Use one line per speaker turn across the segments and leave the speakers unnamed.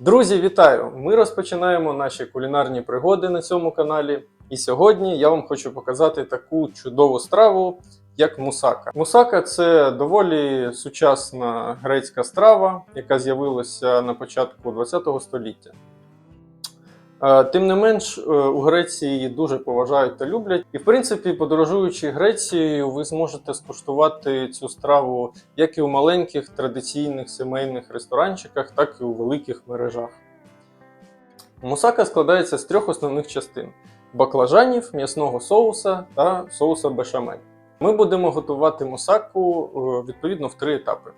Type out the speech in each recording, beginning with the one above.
Друзі, вітаю! Ми розпочинаємо наші кулінарні пригоди на цьому каналі. І сьогодні я вам хочу показати таку чудову страву, як мусака. Мусака це доволі сучасна грецька страва, яка з'явилася на початку ХХ століття. Е, Тим не менш, е, у Греції її дуже поважають та люблять. І, в принципі, подорожуючи Грецією, ви зможете скуштувати цю страву як і у маленьких традиційних сімейних ресторанчиках, так і у великих мережах. Мусака складається з трьох основних частин: баклажанів, м'ясного соуса та соуса бешамель. Ми будемо готувати мусаку е, відповідно в три етапи.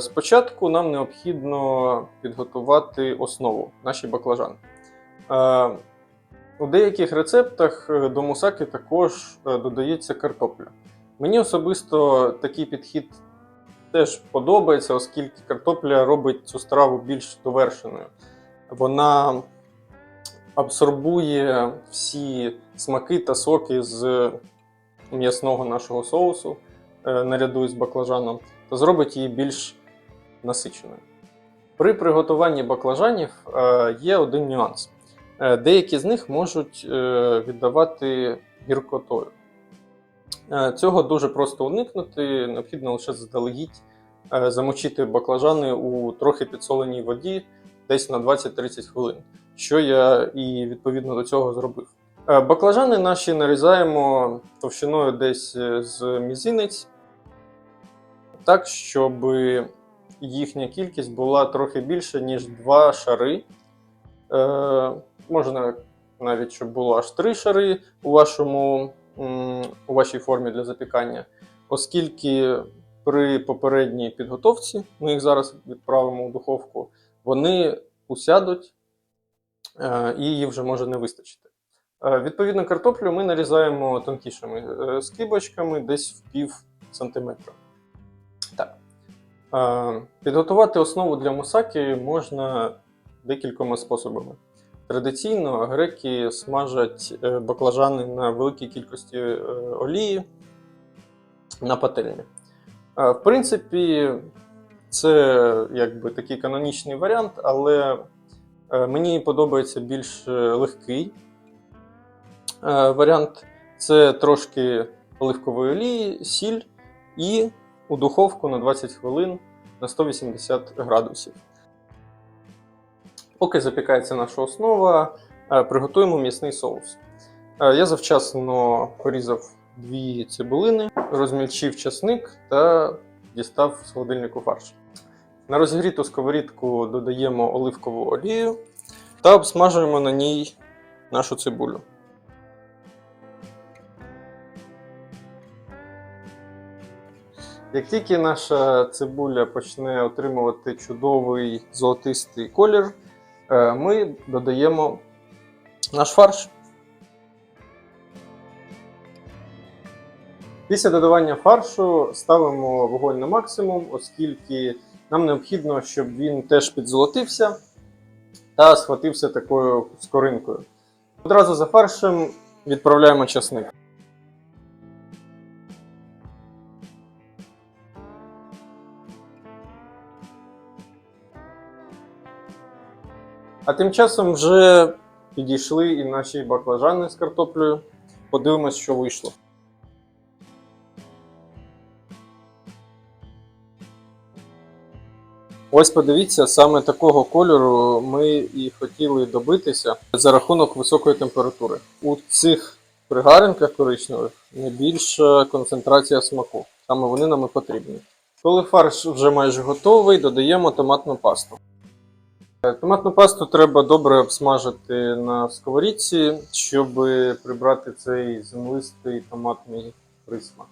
Спочатку нам необхідно підготувати основу наші баклажани. Е, У деяких рецептах е, до мусаки також е, додається картопля. Мені особисто такий підхід теж подобається, оскільки картопля робить цю страву більш довершеною. Вона абсорбує всі смаки та соки з м'ясного нашого соусу наряду з баклажаном та зробить її більш насиченою. При приготуванні баклажанів є один нюанс. Е, Деякі з них можуть е, віддавати гіркотою. Е, Цього дуже просто уникнути. Необхідно лише заздалегідь замочити баклажани у трохи підсоленій воді десь на 20-30 хвилин, що я і відповідно до цього зробив. Баклажани наші нарізаємо товщиною десь з мізинець, так, щоб їхня кількість була трохи більше, ніж два шари. Можна навіть, щоб було аж три шари у, вашому, у вашій формі для запікання, оскільки при попередній підготовці, ми їх зараз відправимо у духовку, вони усядуть е, і її вже може не вистачити. Е, Відповідно, картоплю ми нарізаємо тонкішими е, скибочками десь в пів сантиметра. Так. Підготувати основу для мусаки можна декількома способами. Традиційно греки смажать е, баклажани на великій кількості е, олії на пательні. Е, В принципі, це якби такий канонічний варіант, але мені подобається більш легкий варіант. Це трошки оливкової олії, сіль і у духовку на 20 хвилин на 180 градусів. Поки запікається наша основа, е, приготуємо м'ясний соус. Е, Я завчасно порізав дві цибулини, розмільчив часник та дістав з холодильнику фарш. На розігріту сковорідку додаємо оливкову олію та обсмажуємо на ній нашу цибулю. Як тільки наша цибуля почне отримувати чудовий золотистий колір, ми додаємо наш фарш. Після додавання фаршу ставимо вогонь на максимум, оскільки нам необхідно, щоб він теж підзолотився та схватився такою скоринкою. Одразу за фаршем відправляємо часник. А тим часом вже підійшли і наші баклажани з картоплею. Подивимось, що вийшло. Ось подивіться, саме такого кольору ми і хотіли добитися за рахунок високої температури. У цих пригаринках коричневих найбільша концентрація смаку. Саме вони нам і потрібні. Коли фарш вже майже готовий, додаємо томатну пасту. Томатну пасту треба добре обсмажити на сковорідці, щоб прибрати цей землистий томатний присмак.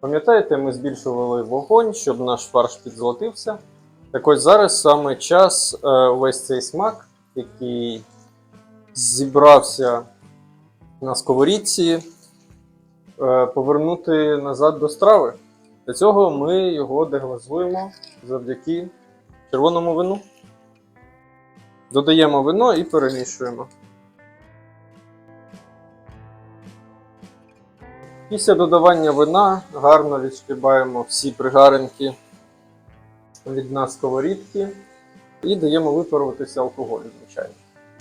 Пам'ятаєте, ми збільшували вогонь, щоб наш фарш підзолотився. Так ось зараз саме час е, увесь цей смак, який зібрався на сковорідці, е, повернути назад до страви. Для цього ми його деглазуємо завдяки червоному вину. Додаємо вино і перемішуємо. Після додавання вина гарно відшкрібаємо всі пригаринки від дна сковорідки і даємо випаруватися алкоголю, звичайно.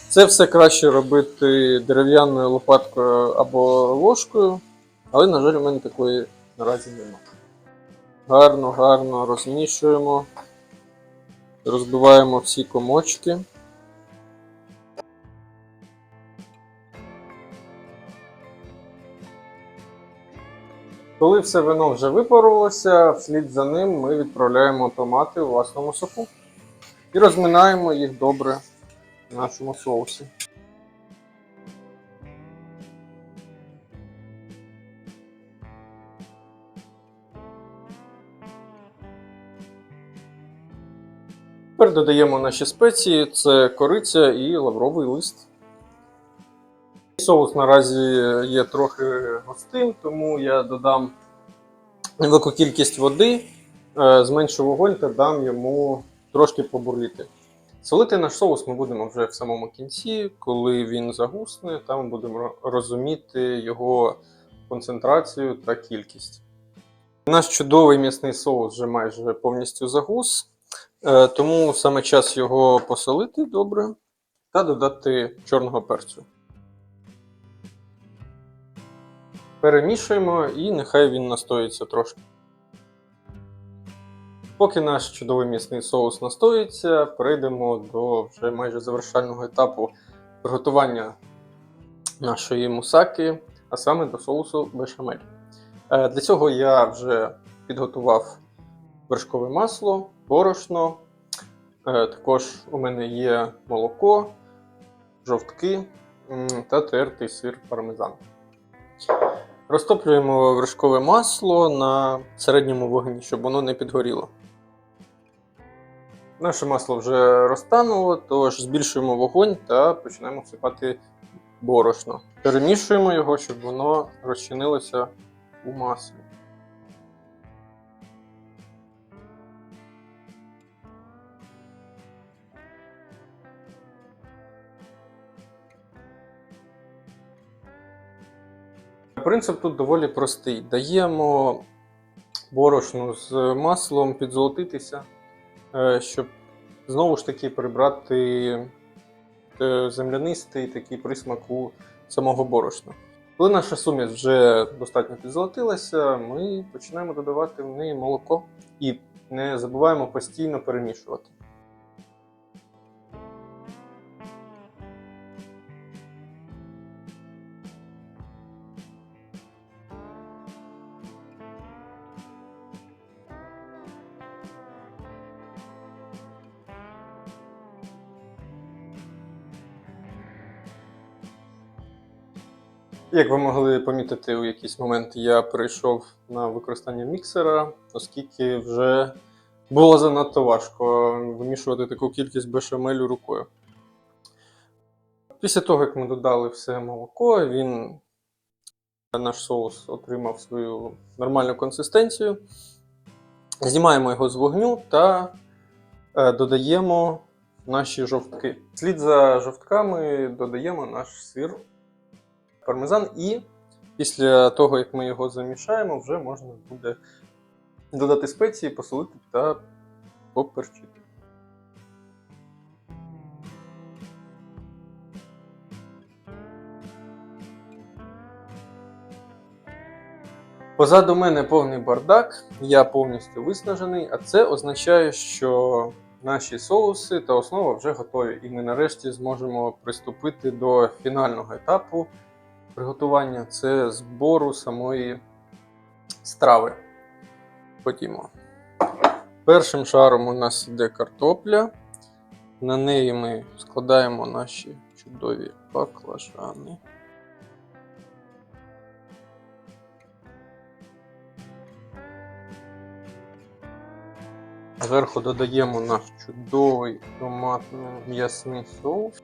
Це все краще робити дерев'яною лопаткою або ложкою, але, на жаль, у мене такої наразі немає. Гарно, гарно розмішуємо, розбиваємо всі комочки. Коли все вино вже випарувалося, вслід за ним ми відправляємо томати у власному соку і розминаємо їх добре в нашому соусі. Тепер додаємо наші спеції: це кориця і лавровий лист. Соус наразі є трохи густим, тому я додам невелику кількість води, е, зменшу вогонь та дам йому трошки побурліти. Солити наш соус ми будемо вже в самому кінці, коли він загусне, там будемо розуміти його концентрацію та кількість. Наш чудовий м'ясний соус вже майже повністю загус, тому саме час його посолити добре та додати чорного перцю. Перемішуємо і нехай він настоїться трошки. Поки наш чудовий м'ясний соус настоїться, перейдемо до вже майже завершального етапу приготування нашої мусаки, а саме до соусу бешамель. Е, Для цього я вже підготував вершкове масло, борошно. Е, Також у мене є молоко, жовтки та тертий сир пармезан. Розтоплюємо вершкове масло на середньому вогні, щоб воно не підгоріло. Наше масло вже розтануло, тож збільшуємо вогонь та починаємо всипати борошно. Перемішуємо його, щоб воно розчинилося у маслі. Принцип тут доволі простий. Даємо борошну з маслом підзолотитися, е, щоб знову ж таки прибрати е, землянистий такий присмак у самого борошна. Коли наша суміш вже достатньо підзолотилася, ми починаємо додавати в неї молоко і не забуваємо постійно перемішувати. Як ви могли помітити, у якийсь момент я перейшов на використання міксера, оскільки вже було занадто важко вимішувати таку кількість бешамелю рукою. Після того, як ми додали все молоко, він наш соус отримав свою нормальну консистенцію. Знімаємо його з вогню та е, додаємо наші жовтки. Слід за жовтками додаємо наш сир пармезан, і після того, як ми його замішаємо, вже можна буде додати спеції, посолити та поперчити. Позаду мене повний бардак, я повністю виснажений, а це означає, що наші соуси та основа вже готові, і ми нарешті зможемо приступити до фінального етапу приготування це збору самої страви. Ходімо. Першим шаром у нас йде картопля. На неї ми складаємо наші чудові баклажани. Зверху додаємо наш чудовий томатно-м'ясний соус.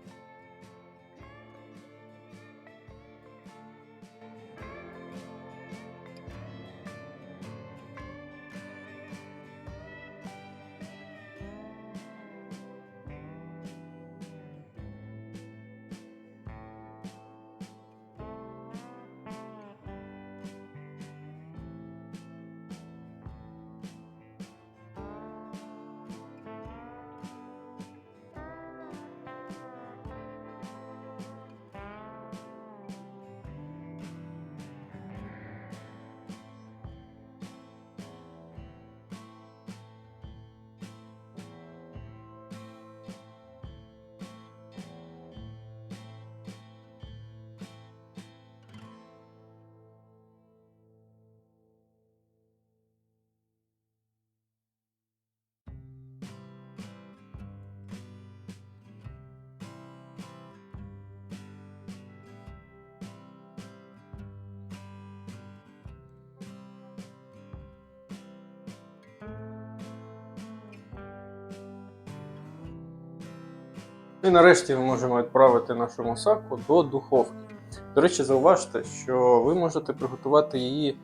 І нарешті ми можемо відправити нашу мусаку до духовки. До речі, зауважте, що ви можете приготувати її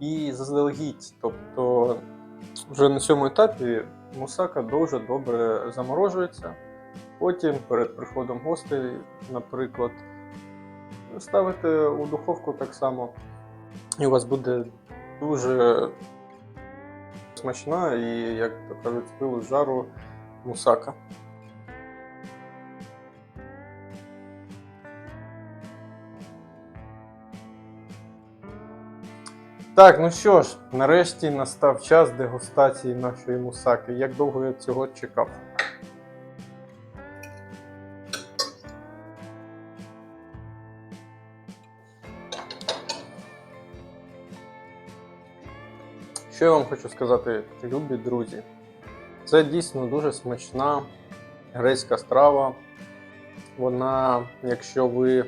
і заздалегідь. Тобто вже на цьому етапі мусака дуже добре заморожується. Потім перед приходом гостей, наприклад, ставите у духовку так само, і у вас буде дуже смачна і, як то кажуть, пилу з жару мусака. Так, ну що ж, нарешті настав час дегустації нашої мусаки. Як довго я цього чекав? Що я вам хочу сказати, любі друзі? Це дійсно дуже смачна грецька страва. Вона, якщо ви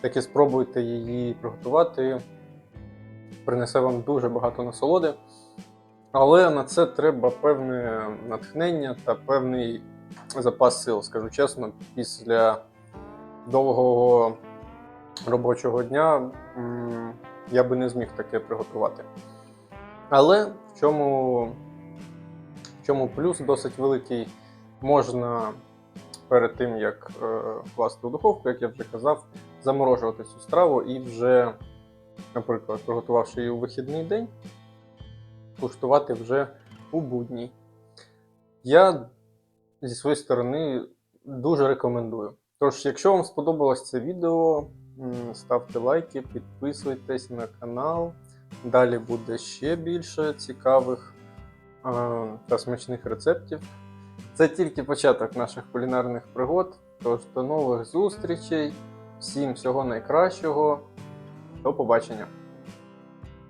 таки спробуєте її приготувати, принесе вам дуже багато насолоди. Але на це треба певне натхнення та певний запас сил, скажу чесно, після довгого робочого дня я би не зміг таке приготувати. Але в чому, в чому плюс досить великий, можна перед тим, як е, класти у духовку, як я вже казав, заморожувати цю страву і вже, наприклад, приготувавши її у вихідний день, куштувати вже у будній. Я зі своєї сторони дуже рекомендую. Тож, якщо вам сподобалось це відео, ставте лайки, підписуйтесь на канал. Далі буде ще більше цікавих та смачних рецептів. Це тільки початок наших кулінарних пригод. Тож до нових зустрічей. Всім всього найкращого. До побачення!